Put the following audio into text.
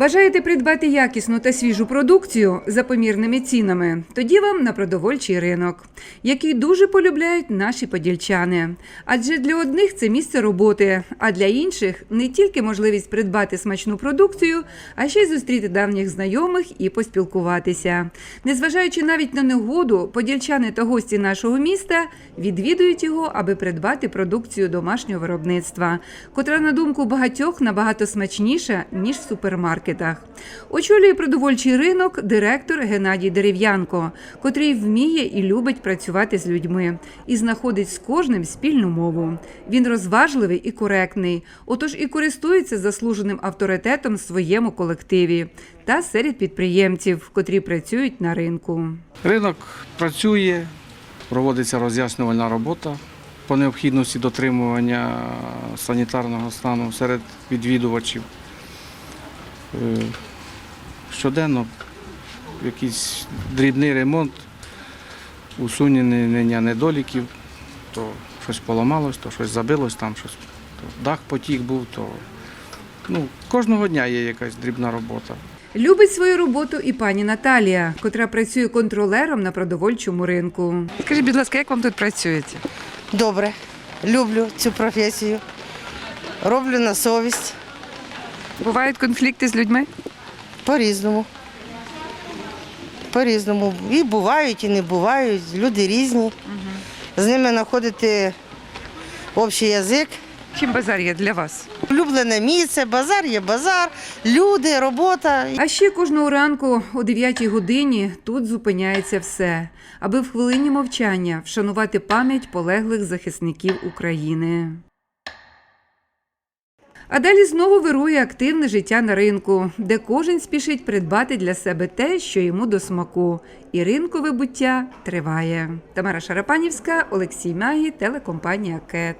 Бажаєте придбати якісну та свіжу продукцію за помірними цінами? Тоді вам на продовольчий ринок, який дуже полюбляють наші подільчани. Адже для одних це місце роботи, а для інших не тільки можливість придбати смачну продукцію, а ще й зустріти давніх знайомих і поспілкуватися. Незважаючи навіть на негоду, подільчани та гості нашого міста відвідують його, аби придбати продукцію домашнього виробництва, котра, на думку багатьох, набагато смачніша ніж в супермаркетах. Очолює продовольчий ринок директор Геннадій Дерев'янко, котрий вміє і любить працювати з людьми і знаходить з кожним спільну мову. Він розважливий і коректний, отож і користується заслуженим авторитетом в своєму колективі та серед підприємців, котрі працюють на ринку. Ринок працює, проводиться роз'яснювальна робота по необхідності дотримування санітарного стану серед відвідувачів. Е, Щоденно якийсь дрібний ремонт, усунення недоліків, то щось поламалось, то щось забилось, там щось, то дах потік був, то ну, кожного дня є якась дрібна робота. Любить свою роботу і пані Наталія, котра працює контролером на продовольчому ринку. Скажіть, будь ласка, як вам тут працюється? Добре, люблю цю професію. Роблю на совість Бувають конфлікти з людьми? по-різному. По-різному. І бувають, і не бувають. Люди різні. З ними знаходити общий язик. Чим базар є для вас? Улюблене місце, базар є базар, люди, робота. А ще кожного ранку о 9 годині тут зупиняється все, аби в хвилині мовчання вшанувати пам'ять полеглих захисників України. А далі знову вирує активне життя на ринку, де кожен спішить придбати для себе те, що йому до смаку. І ринкове буття триває. Тамара Шарапанівська, Олексій Магі, телекомпанія КЕТ.